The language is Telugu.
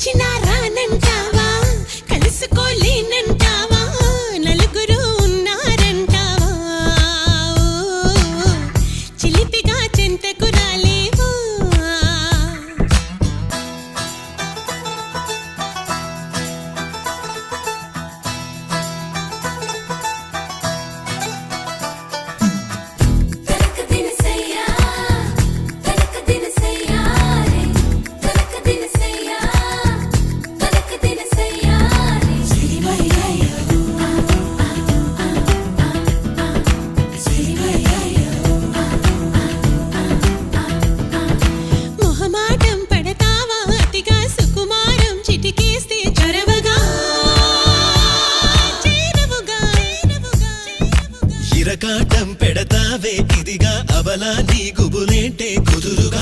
పిలిచినా రానంటావా కలుసుకోలేనంటావా? నలుగురు ఉన్నారంటావా? చిలిపి ఇరకాటం పెడతావే ఇదిగా అవలా నీ గుబులేంటే కుదురుగా